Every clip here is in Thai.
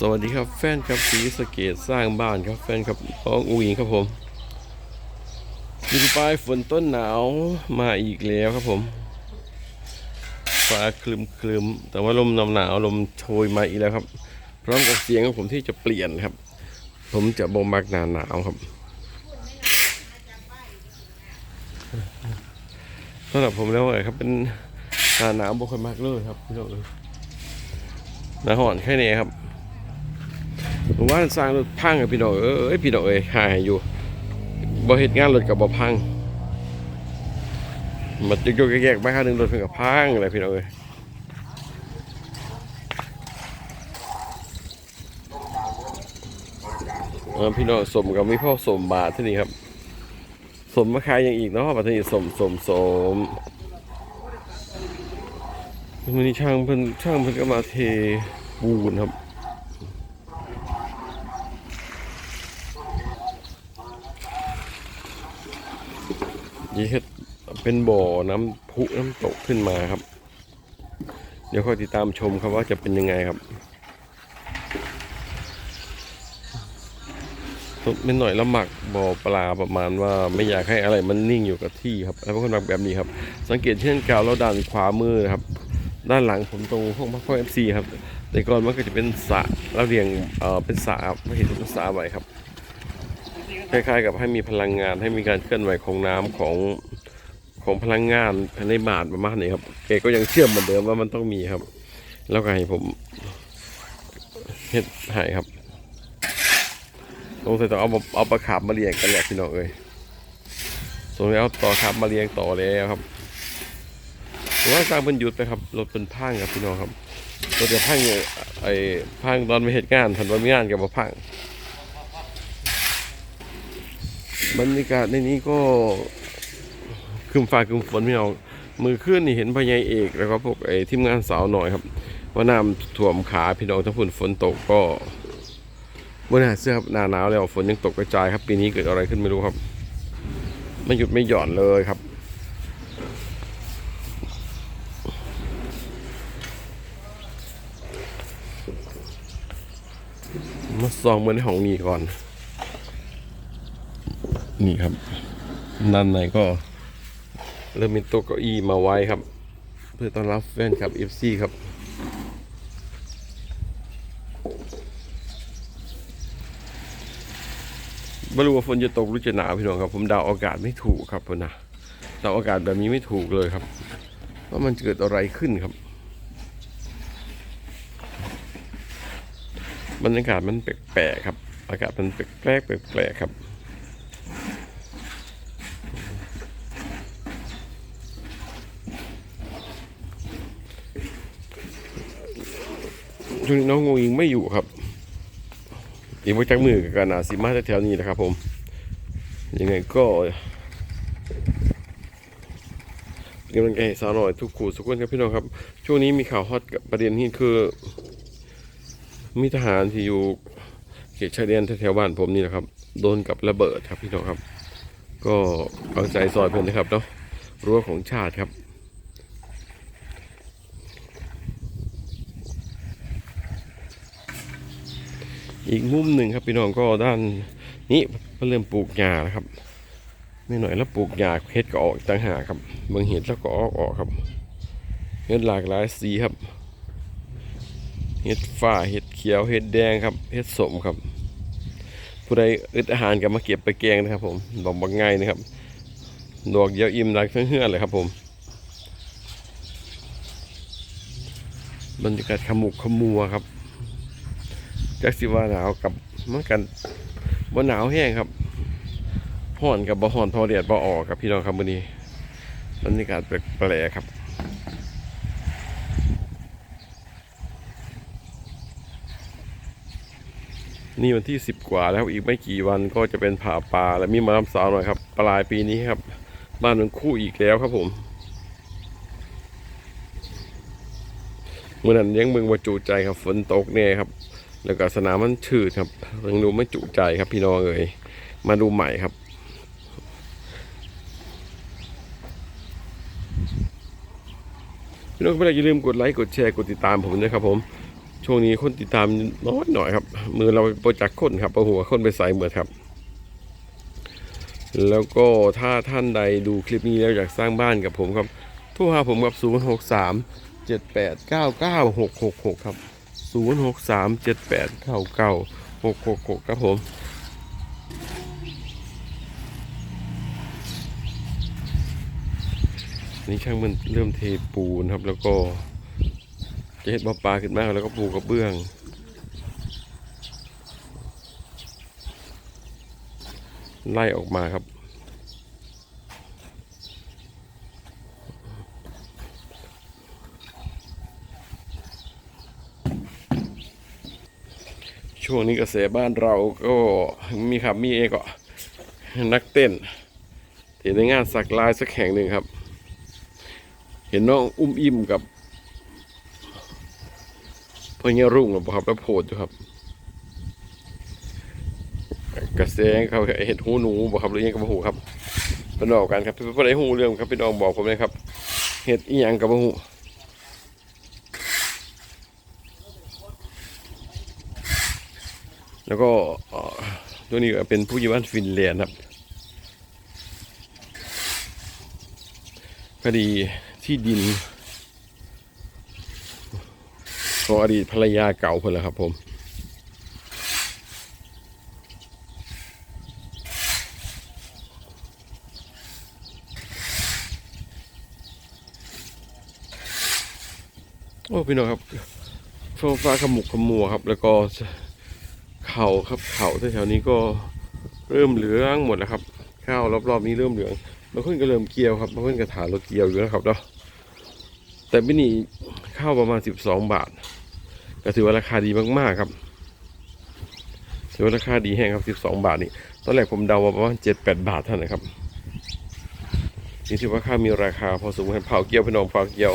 สวัสดีครับแฟนครับสีสะเกตสร้างบ้านครับแฟนครับน้องอูหญิงครับผมอยู่ปลายฝนต้นหนาวมาอีกแล้วครับผมฟ้าคลึมคลึมแต่ว่าลมหนาวหนาวลมโชยมาอีกแล้วครับ พร้อมกับเสียงของผมที่จะเปลี่ยนครับ ผมจะบ่มักหนาหนาวครับสำหรับผมแล้วอะครับเป็นหนาหนาวบ่ค่อยมากเลยครับพี่น้องเอ้ยหนาห่อนแค่นี้ครับ ผมว่าสร้างรถพังอะพี่น้องเอ้ยพี่น้องเอ้ยหายอยู่บ่เฮ็ดงานรถกับบ่พังมันยกๆแยกๆไปข้างหนึงรถเพิ่นกับพังอะไรพี่น้องเอ้ยพี่น้องสมกับมีพ่อสมบาทที่นี่ครับ สมมาขายอย่างอีกเนาะบัดนี้สมสมสมวันนี้ช่างเพิ่นช่างเพิ่นก็มาเทปูนครับ นี่เฮ็ดเป็นบ่อน้ำพุน้ำตกขึ้นมาครับ เดี๋ยวค่อยติดตามชมครับว่าจะเป็นยังไงครับเป็นหน่อยละหมักบ่อปลาประมาณว่าไม่อยากให้อะไรมันนิ่งอยู่กับที่ครับ แล้วก็คนหมักแบบนี้ครับ สังเกตเช่นกาวแล้วด้านขวามือนะครับ ด้านหลังผมตรงห้องพักพ่อเอฟซีครับ แต่ก่อนมันก็จะเป็นสระแล้วเรียงเออเป็นสระไม่เห็นเป็นสระไว้ครับ คล้ายๆกับให้มีพลังงานให้มีการเคลื่อนไหวของน้ำของของพลังงานในบาทประมาณนี้ครับแกก็ยังเชื่อมเหมือนเดิมว่ามันต้องมีครับ แล้วก็ให้ผมเฮ็ดให้ครับสงสัยต้องเอาเอาปลาขาบมาเลี้ยงกันแหละพี่น้องเอ้ยสงสัยเอาต่อขาบมาเลี้ยงต่อแล้วครับผมว่าสร้างเป็นหยุดไปครับรถเป็นพังครับพี่น้องครับรถจะพังไอ้พังตอนไม่เหตุงานทันวันไม่งานกับมาพัง บรรยากาศในนี้ก็คืมฟ้าคืมฝนพี่น้องมือขึ้นนี่เห็นพญายเอกแล้วก็พวกไอ้ทีมงานสาวหน่อยครับ ว่าน้ำท่วมขาพี่น้องทั้งฝนฝนตกก็บนหาเสื้อครับหนาหนาวแล้วฝนยังตกกระจายครับ ปีนี้เกิดอะไรขึ้นไม่รู้ครับ ไม่หยุดไม่หย่อนเลยครับมาส่องเบนในห้องนี้ก่อน นี่ครับด้านในก็ เริ่มมีโต๊ะเก้าอี้มาไว้ครับ เพื่อต้อนรับแฟนคลับ FC ครับไม่รู้ว่าฝนจะตกหรือจะหนาวพี่น้องครับ ผมเดาอากาศไม่ถูกครับพอนะเดาอากาศแบบนี้ไม่ถูกเลยครับว่ามันเกิดอะไรขึ้นครับบรรยากาศมันแปลกๆครับ อากาศมันแปลกๆแปลกๆครับ ช่วงนี้น้องงูยิงไม่อยู่ครับ อีกว่จักมือกับการนาซิมาแถวๆนี้นะครับผม ยังไงก็เป็นกำลังใจสาวหน่อยทุกคู่ทุกคนครับพี่น้องครับ ช่วงนี้มีข่าวฮอตกับประเด็นนี้คือ มีทหารที่อยู่เขตชายแดนแถวบ้านผมนี่นะครับ โดนกับระเบิดครับพี่น้องครับ ก็เอาใจซอยเพื่อนนะครับเนาะรั้วของชาติครับ อีกมุมหนึ่งครับพี่น้องก็ด้านนี้เพิ่นเริ่มปลูกหญ้าครับไม่หน่อยแล้วปลูกหญ้าเห็ดก็ออกอีกต่างหากครับบางเห็ดแล้วก็ออกออกครับเห็ดหลากหลายสีครับเห็ดฟ้าเห็ดเขียวเห็ดแดงครับเห็ดสมครับ ผู้ใดอึดอาหารก็มาเก็บไปแกงนะครับ ผมบอกบางไงนะครับดอกเดียวอิ่มรักทั้งเฮือนเลยครับผมบรรยากาศขมุกขมัวครับ จักสิว่าหนาวกับมันกันบ่หนาวแห้งครับห่อนกับบ่ห่อนพอเดียดบ่ออกครับพี่น้องครับมื้อนี้บรรยากาศแปลกๆครับนี่วันที่สิบกว่าแล้วอีกไม่กี่วันก็จะเป็นผ่าปลาและมีมาลำสาวหน่อยครับ ปลายปีนี้ครับ บ้านหนึ่งคู่อีกแล้วครับผมเมื่อนั้นยังเมืองว่าจูใจครับฝนตกแน่ครับ แล้วก็สนามมันชืดครับยังดูไม่จุใจครับพี่น้องเอ๋ยมาดูใหม่ครับ พี่น้องก็ไม่ได้อย่าลืมกดไลค์กดแชร์กดติดตามผมด้วยครับ ผม ช่วงนี้คนติดตามน้อยหน่อยครับ มือเราโปรจักคนครับเอาหัวคนไปใส่เหมือนครับ แล้วก็ถ้าท่านใดดูคลิปนี้แล้วอยากสร้างบ้านกับผมครับโทรหาผมกับ 0 6 3 7 8 9 9 6 6 6ครับ0 6 3 7 8 9 9 6 6 6ครับผมนี่ช่างมันเริ่มเทปูนครับ แล้วก็จะเห็ดบ่อปลาขึ้นมาแล้วก็ปูกระเบื้องไล่ออกมาครับ ช่วงนี้กระแสบ้านเราก็มีครับมีเอก็นักเต้นเห็นในงานสักลายสักแห่งหนึ่งครับ เห็นน้องอุ้มอิ่มกับพ่อเงี้ยรุ่งหรือเปล่าครับแล้วโพดอยู่ครับ กระแสเขาเห็ดหูหนูบ่ครับหรือยังกับหูครับเป็นออกกันครับเพื่อนไอ้หูเรื่องครับพี่น้องบอกผมเลยครับเห็ดอีหยังกับหู แล้วก็ตัวนี้ก็เป็นผู้ยิบ้านฟินแลนด์ครับคดีที่ดินของอดีตภรรยาเก่าคนละครับผมโอ้พี่น้องครับฟ้าขมุกขมัวครับ แล้วก็ เขาครับเขาแถวๆนี้ก็เริ่มเหลืองหมดแล้วครับ ข้าวรอบๆนี้เริ่มเหลืองบางคนก็เริ่มเกี่ยวครับบางคนก็ถารถเกี่ยวอยู่นะครับเนาะแต่พี่นี่ข้าวประมาณสิบสองบาท ก็ถือว่าราคาดีมากๆครับถือว่าราคาดีแห้งครับสิบสองบาทนี่ตอนแรกผมเดาว่าประมาณเจ็ดแปดบาทเท่านั้นนะครับนี่ถือว่าข้าวมีราคาพอสมควรเผาเกี่ยวพี่น้องเผาเกี่ยว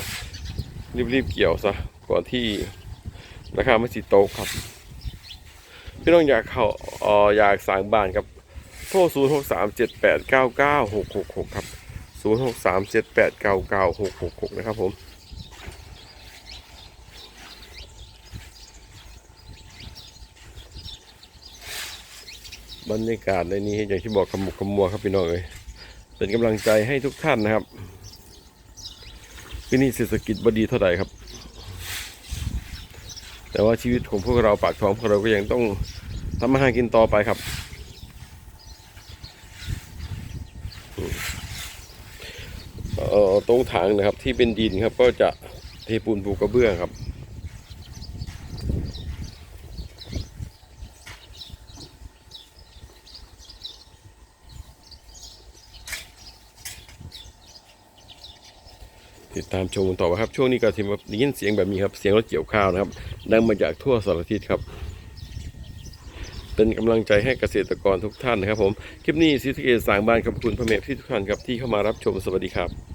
รีบๆเกี่ยวซะก่อนที่ราคาไม่สิโตกครับ พี่น้องอยากเข้าอ่ออยากสั่งบ้านครับโทร0 6 3 7 8 9 9 6 6 6ครับ0 6 3 7 8 9 9 6 6 6นะครับผมบรรยากาศในนี้อย่างที่บอกขมุกขมัวครับพี่น้องเอ้ยเป็นกำลังใจให้ทุกท่านนะครับที่นี่เศรษฐกิจบดีเท่าไหร่ครับ แต่ว่าชีวิตของพวกเราปากท้องพวกเราก็ยังต้องทำมาหากินต่อไปครับเอ่อตรงถังนะครับที่เป็นดินครับก็จะเทปูนปูกระเบื้องครับ ติดตามชมต่อไปครับช่วงนี้ก็ทีมได้ยินเสียงแบบนี้ครับเสียงรถเกี่ยวข้าวนะครับ ดังมาจากทั่วสารทิศครับ เป็นกำลังใจให้เกษตรกรทุกท่านนะครับผมคลิปนี้ซิสเกตสางบ้านขอบคุณพระเมธที่ทุกท่านครับที่เข้ามารับชมสวัสดีครับ